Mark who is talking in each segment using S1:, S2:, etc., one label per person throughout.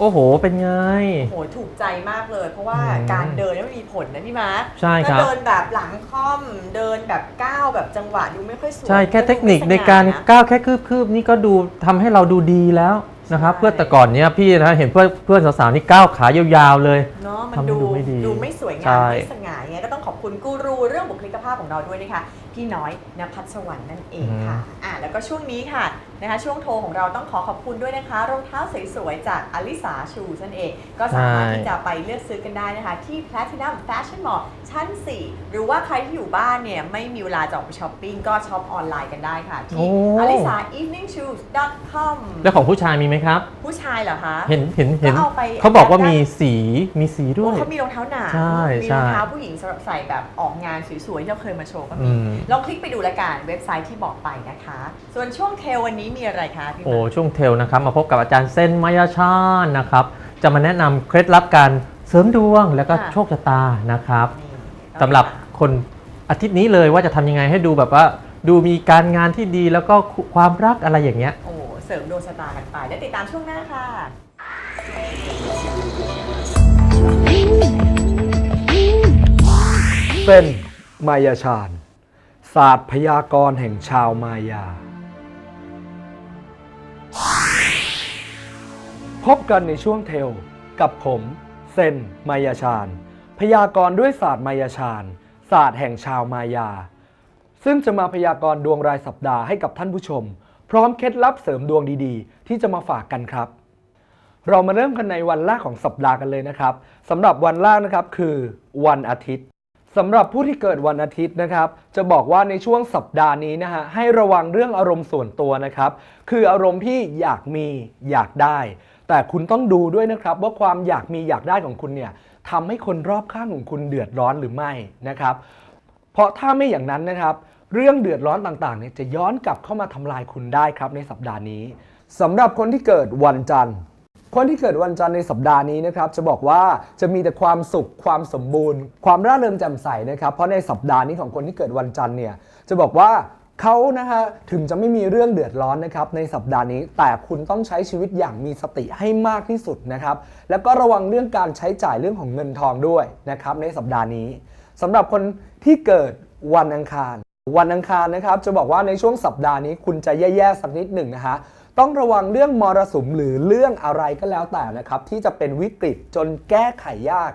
S1: โอ้โห เป็นไง
S2: โหถูกใจมากเลย เพราะว่า
S1: อืม
S2: การเดินเนี่ยมันมีผลนะพี่มาร์ค
S1: ใช่ครับ
S2: ถ้าเดินแบบหลังค่อมเดินแบบก้าวแบบจังหวะดูไม่ค่อยสวย
S1: ใช่แค่
S2: ก็ดู
S1: เทคนิค
S2: ไม่
S1: ใน
S2: สง่
S1: การ
S2: นะ
S1: ก้าวแค่คืบๆนี่ก็ดูทำให้เราดูดีแล้วนะครับ
S2: ใช่
S1: เพื่อแต่ก่อนเนี้ยพี่นะเห็นเพื่อนเพื่อนสาวๆนี่ก้าวขายาวๆเลย
S2: เนาะมัน
S1: ทำให้
S2: ดู
S1: ดูไม่ดี
S2: ดูไม่สวยงา
S1: ใช่
S2: มไม่สง่าไงก็ต้องขอบคุณกูรูเรื่องบุคลิกภาพของเราด้วยนะคะพี่น้อยนภัสสวรรค์นั่นเองค่ะอะแล้วก็ช่วงนี้ค่ะ นะคะช่วงโทรของเราต้องขอขอบคุณด้วยนะคะ รองเท้าสวยๆ จากอลิสาชูนั่นเอง ก็สามารถที่จะไปเลือกซื้อกันได้นะคะ ที่ Platinum Fashion Mall ชั้น 4 หรือว่าใครที่อยู่บ้านเนี่ยไม่มีเวลาจะออกไปช้อปปิ้งก็ช็อปออนไลน์กันได้ค่ะ
S1: โอ้
S2: ที่ alisa evening shoes com
S1: แล้วของผู้ชายมีไหมครับ
S2: ผู้ชายเหรอคะ
S1: เห็นเห็นเห็น
S2: ก็เอาไป
S1: เขาบอกว่า
S2: แอปได้
S1: มีสีมีสีด้
S2: โอ้
S1: วย
S2: เขามีรองเท้าหนา
S1: ใช่
S2: มี
S1: ใช่
S2: รองเท้าผู้หญิงสำหรับใส่แบบออกงานสวยๆที่เราเคยมาโชว์ก็
S1: อื
S2: มี
S1: ม
S2: ลองคลิกไปดูละกันเว็บไซต์ที่บอกไปนะคะ ส่วนช่วงเทลวันนี้มีอะไรคะพี่
S1: โอ้
S2: มา
S1: ช่วงเทลนะครับมาพบกับอาจารย์เซนมายาชาญนะครับ จะมาแนะนำเคล็ดลับการเสริมดวงแล้วก็โชคชะตานะครับ
S2: นี่
S1: สำหรับคนอาทิตย์นี้เลยว่าจะทำยังไงให้ดูแบบว่า ดูมีการงานที่ดีแล้วก็ความรักอะไรอย่างเงี้ย
S2: โอ้เสริมดวงชะตากันไป แล้วติดตามช่วงหน้าค่ะ
S3: เป็นมายาชาญศาสตร์พยากรณ์แห่งชาวมายา พบกันในช่วงเทล กับผมเซนมายาชาญ พยากรณ์ด้วยศาสตร์มายาชาญ ศาสตร์แห่งชาวมายา ซึ่งจะมาพยากรณ์ดวงรายสัปดาห์ให้กับท่านผู้ชม พร้อมเคล็ดลับเสริมดวงดีๆ ที่จะมาฝากกันครับ เรามาเริ่มกันในวันแรกของสัปดาห์กันเลยนะครับสำหรับวันแรกนะครับคือ วันอาทิตย์สำหรับผู้ที่เกิดวันอาทิตย์นะครับ จะบอกว่าในช่วงสัปดาห์นี้นะฮะให้ระวังเรื่องอารมณ์ส่วนตัวนะครับ คืออารมณ์ที่อยากมีอยากได้ แต่คุณต้องดูด้วยนะครับว่าความอยากมีอยากได้ของคุณเนี่ยทำให้คนรอบข้างของคุณเดือดร้อนหรือไม่นะครับ เพราะถ้าไม่อย่างนั้นนะครับ เรื่องเดือดร้อนต่างๆเนี่ยจะย้อนกลับเข้ามาทำลายคุณได้ครับในสัปดาห์นี้สำหรับคนที่เกิดวันจันทร์คนที่เกิดวันจันทร์ในสัปดาห์นี้นะครับจะบอกว่าจะมีแต่ความสุขความสมบูรณ์ ความร่าเริงแจ่มใสนะครับ เพราะในสัปดาห์นี้ของคนที่เกิดวันจันทร์เนี่ยจะบอกว่า เขานะฮะถึงจะไม่มีเรื่องเดือดร้อนนะครับในสัปดาห์นี้ แต่คุณต้องใช้ชีวิตอย่างมีสติให้มากที่สุดนะครับ แล้วก็ระวังเรื่องการใช้จ่ายเรื่องของเงินทองด้วยนะครับในสัปดาห์นี้สำหรับคนที่เกิดวันอังคาร วันอังคารนะครับจะบอกว่าในช่วงสัปดาห์นี้คุณจะแย่ๆสักนิดหนึ่งนะฮะต้องระวังเรื่องมรสุมหรือเรื่องอะไรก็แล้วแต่นะครับที่จะเป็นวิกฤตจนแก้ไขยาก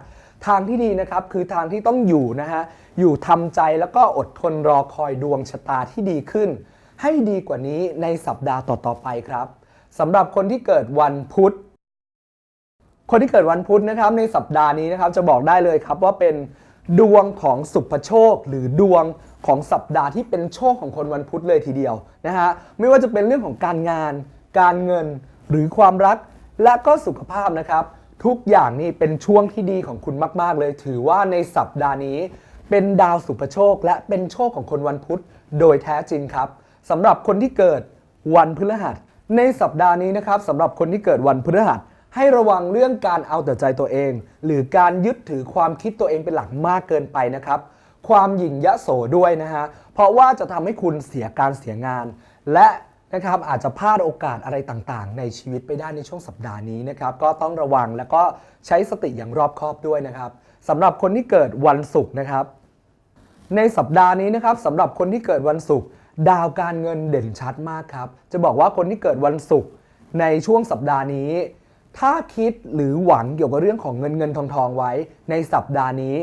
S3: ทางที่ดีนะครับคือทางที่ต้องอยู่นะฮะอยู่ทำใจแล้วก็อดทนรอคอยดวงชะตาที่ดีขึ้น ให้ดีกว่านี้ในสัปดาห์ต่อๆไปครับสำหรับคนที่เกิดวันพุธ คนที่เกิดวันพุธนะครับในสัปดาห์นี้นะครับจะบอกได้เลยครับว่าเป็นดวงของสุภโชค หรือดวงของสัปดาห์ที่เป็นโชคของคนวันพุธเลยทีเดียวนะฮะไม่ว่าจะเป็นเรื่องของการงาน การเงินหรือความรักและก็สุขภาพนะครับ ทุกอย่างนี่เป็นช่วงที่ดีของคุณมาก ๆ เลย ถือว่าในสัปดาห์นี้ เป็นดาวสุภโชค และเป็นโชคของคนวันพุธโดยแท้จริงครับสำหรับคนที่เกิดวันพฤหัส ในสัปดาห์นี้นะครับสำหรับคนที่เกิดวันพฤหัส ให้ระวังเรื่องการเอาแต่ใจตัวเอง หรือการยึดถือความคิดตัวเองเป็นหลักมากเกินไปนะครับ ความหยิ่งยะโสด้วยนะฮะเพราะว่าจะทำให้คุณเสียการเสียงาน และ นะครับอาจจะพลาดโอกาสอะไรต่างๆ ในชีวิตไปได้ในช่วงสัปดาห์นี้นะครับก็ต้องระวังแล้วก็ใช้สติอย่างรอบคอบด้วยนะครับสำหรับคนที่เกิดวันศุกร์นะครับ ในสัปดาห์นี้นะครับสำหรับคนที่เกิดวันศุกร์ดาวการเงินเด่นชัดมากครับ จะบอกว่าคนที่เกิดวันศุกร์ในช่วงสัปดาห์นี้ ถ้าคิดหรือหวังเกี่ยวกับเรื่องของเงินเงินทองทองไว้ ในสัปดาห์นี้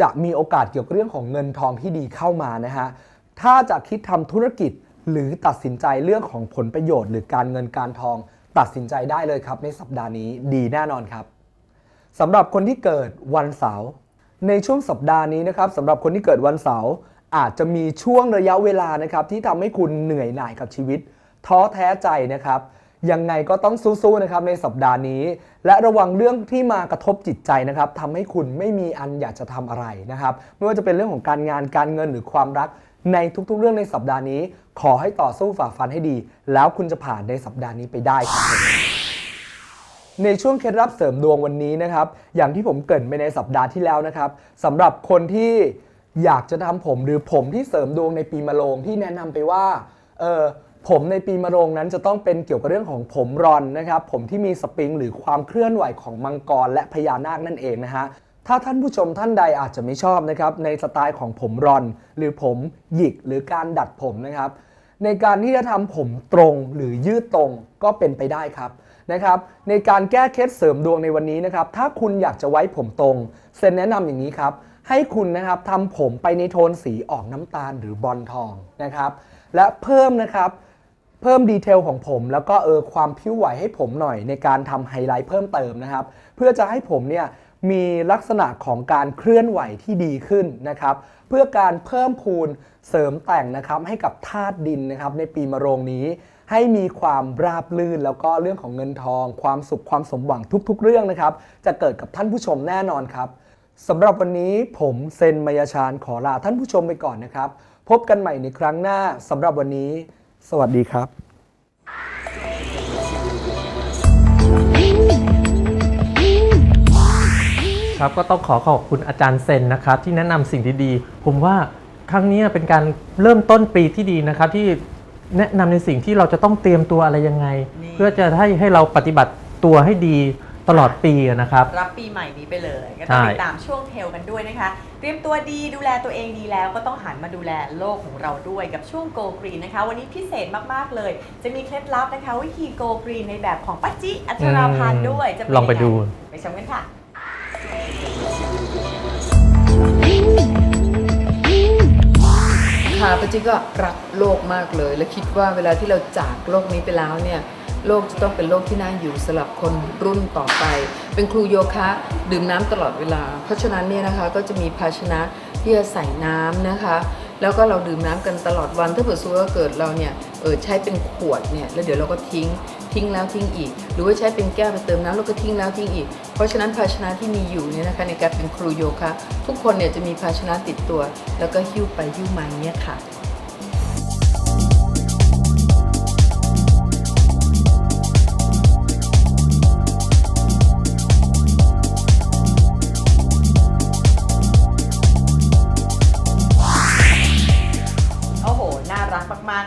S3: จะมีโอกาสเกี่ยวกับเรื่องของเงินทองที่ดีเข้ามานะฮะถ้าจะคิดทำธุรกิจ หรือตัดสินใจเรื่องของผลประโยชน์ หรือการเงินการทอง ตัดสินใจได้เลยครับ ในสัปดาห์นี้ดีแน่นอนครับสำหรับคนที่เกิดวันเสาร์ในช่วงสัปดาห์นี้นะครับสำหรับคนที่เกิดวันเสาร์อาจจะมีช่วงระยะเวลานะครับที่ทำให้คุณเหนื่อยหน่ายกับชีวิต ท้อแท้ใจนะครับยังไงก็ต้องสู้ๆนะครับในสัปดาห์นี้ และระวังเรื่องที่มากระทบจิตใจนะครับทำให้คุณไม่มีอันอยากจะทำอะไรนะครับ ไม่ว่าจะเป็นเรื่องของการงานการเงินหรือความรัก ในทุกๆ เรื่องในสัปดาห์นี้ ขอให้ต่อสู้ฝ่าฟันให้ดี แล้วคุณจะผ่านในสัปดาห์นี้ไปได้ครับในช่วงเคล็ดลับเสริมดวงวันนี้นะครับ อย่างที่ผมเกริ่นไปในสัปดาห์ที่แล้วนะครับสำหรับคนที่อยากจะทำผมหรือผมที่เสริมดวงในปีมะโรงที่แนะนำไปว่าเออผมในปีมะโรงนั้นจะต้องเป็นเกี่ยวกับเรื่องของผมรอนนะครับ ผมที่มีสปริงหรือความเคลื่อนไหวของมังกรและพญานาคนั่นเองนะฮะ ถ้าท่านผู้ชมท่านใดอาจจะไม่ชอบนะครับในสไตล์ของผมรอน หรือผมหยิกหรือการดัดผมนะครับ ในการที่จะทำผมตรงหรือยืดตรงก็เป็นไปได้ครับนะครับในการแก้เคล็ดเสริมดวงในวันนี้นะครับถ้าคุณอยากจะไว้ผมตรง เซนแนะนำอย่างนี้ครับ ให้คุณนะครับทำผมไปในโทนสีออกน้ำตาลหรือบอลทองนะครับและเพิ่มนะครับเพิ่มดีเทลของผม แล้วก็เออความผิวไหวให้ผมหน่อยในการทำไฮไลท์เพิ่มเติมนะครับ เพื่อจะให้ผมเนี่ย มีลักษณะของการเคลื่อนไหวที่ดีขึ้นนะครับ เพื่อการเพิ่มพูนเสริมแต่งนะครับให้กับธาตุดินนะครับในปีมะโรงนี้ ให้มีความราบลื่นแล้วก็เรื่องของเงินทอง ความสุขความสมหวังทุกๆ เรื่องนะครับ จะเกิดกับท่านผู้ชมแน่นอนครับสำหรับวันนี้ผมเซนมยชาญขอลาท่านผู้ชมไปก่อนนะครับ พบกันใหม่ในครั้งหน้าสำหรับวันนี้ สวัสดีครับ
S1: ครับก็ต้องขอขอบคุณอาจารย์เซนนะครับที่แนะนำสิ่งดีๆ ผมว่าครั้งนี้เป็นการเริ่มต้นปีที่ดีนะครับที่แนะนำในสิ่งที่เราจะต้องเตรียมตัวอะไรยังไง
S2: นี่
S1: เพื่อจะให้ให้เราปฏิบัติตัวให้ดีตลอดปีอะนะครับ
S2: รับปีใหม่นี้ไปเลยก็
S1: ใช่
S2: ต้องติดตามช่วงเทลกันด้วยนะคะ เตรียมตัวดีดูแลตัวเองดีแล้วก็ต้องหันมาดูแลโลกของเราด้วยกับช่วง Go Green นะคะ วันนี้พิเศษมาก ๆ เลย จะมีเคล็ดลับนะคะ วิธี Go Green ในแบบของป้าจิอัชราพันธ์ด้วยจะเป็น
S1: ลองไป
S2: ยั
S1: ดู
S2: ไปชมกันค่ะ
S4: ค่ะปาจิก็รักโลกมากเลย และคิดว่าเวลาที่เราจากโลกนี้ไปแล้วเนี่ยโลกจะต้องเป็นโลกที่น่าอยู่สำหรับคนรุ่นต่อไป เป็นครูโยคะดื่มน้ำตลอดเวลา เพราะฉะนั้นเนี่ยนะคะก็จะมีภาชนะที่จะใส่น้ำนะคะ แล้วก็เราดื่มน้ำกันตลอดวันถ้าเผื่อซูว่าเกิดเราเนี่ยเออใช้เป็นขวดเนี่ยแล้วเดี๋ยวเราก็ทิ้ง ทิ้งแล้วทิ้งอีก หรือว่าใช้เป็นแก้วไปเติมน้ำแล้วก็ทิ้งแล้วทิ้งอีก เพราะฉะนั้นภาชนะที่มีอยู่เนี่ยนะคะในการเป็นครูโยคะ ทุกคนเนี่ยจะมีภาชนะติดตัว แล้วก็หิ้วไปหิ้วมาเนี่ยค่ะ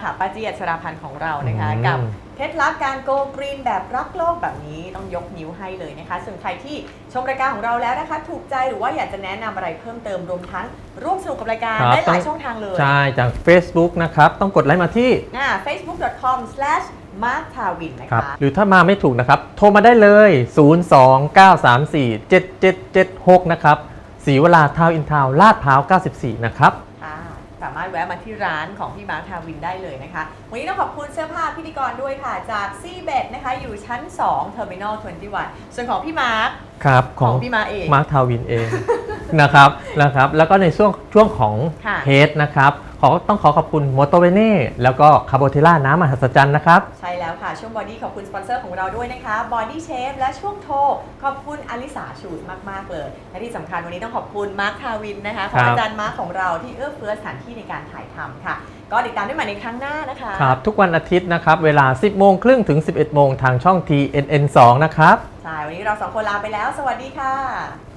S2: ค่ะป้าเจียชราพันธ์ของเรานะคะ
S1: อืม
S2: กับเคล็ดลับการโกกรีนแบบรักโลกแบบนี้ต้องยกนิ้วให้เลยนะคะ ส่วนใครที่ชมรายการของเราแล้วนะคะ ถูกใจหรือว่าอยากจะแนะนำอะไรเพิ่มเติมรวมทั้งร่วมสนุกกับรายการ
S1: ครับ
S2: ได้หลาย
S1: ต้อง
S2: ช่องทางเลย
S1: ใช่ จาก Facebook นะครับ ต้องกดไลค์มาที่
S2: อ่า facebook.com/marktawin นะ
S1: ครั
S2: คะ
S1: บหรือถ้ามาไม่ถูกนะครับ โทรมาได้เลย 029347776 นะครับศรีวราทาวน์อินทาวน์ลาดพร้าว 94 นะครับ
S2: ค่ะ สามารถแวะมาที่ร้านของพี่มาร์คทาวินได้เลยนะคะ วันนี้ต้องขอบคุณเสื้อผ้าพิธีกรด้วยค่ะ จากซีเบดนะคะ อยู่ชั้น2 Terminal 21 ส่วนของพี่มาร์ค
S1: ครับ
S2: ของพี่มาเอง
S1: มาร์คทาวินเอง นะครับนะครับ แล้วก็ในช่วงช่วงของ
S2: ค่ะ
S1: เฮดนะครับขอต้องขอขอบคุณมอเตอร์เวเน่แล้วก็คาโบเทล่าน้ำมหัศจรรย์นะครับ
S2: ใช่แล้วค่ะ ช่วงบอดี้ขอบคุณสปอนเซอร์ของเราด้วยนะคะบอดี้เชฟและช่วงโทรขอบคุณอลิสาชูดมากๆเลย และที่สำคัญวันนี้ต้องขอบคุณมาร์คทาวินนะคะของ
S1: ครับ
S2: อาจารย์มาร์คของเราที่เอื้อเฟื้อสถานที่ในการถ่ายทำค่ะ ก็ติดตามได้ใหม่ในครั้งหน้านะคะ
S1: ครับ ทุกวันอาทิตย์นะครับ เวลา 10 โมงครึ่งถึง 11 โมงทางช่อง TNN 2 นะครับ
S2: ใช่ วันนี้เราสองคนลาไปแล้ว สวัสดีค่ะ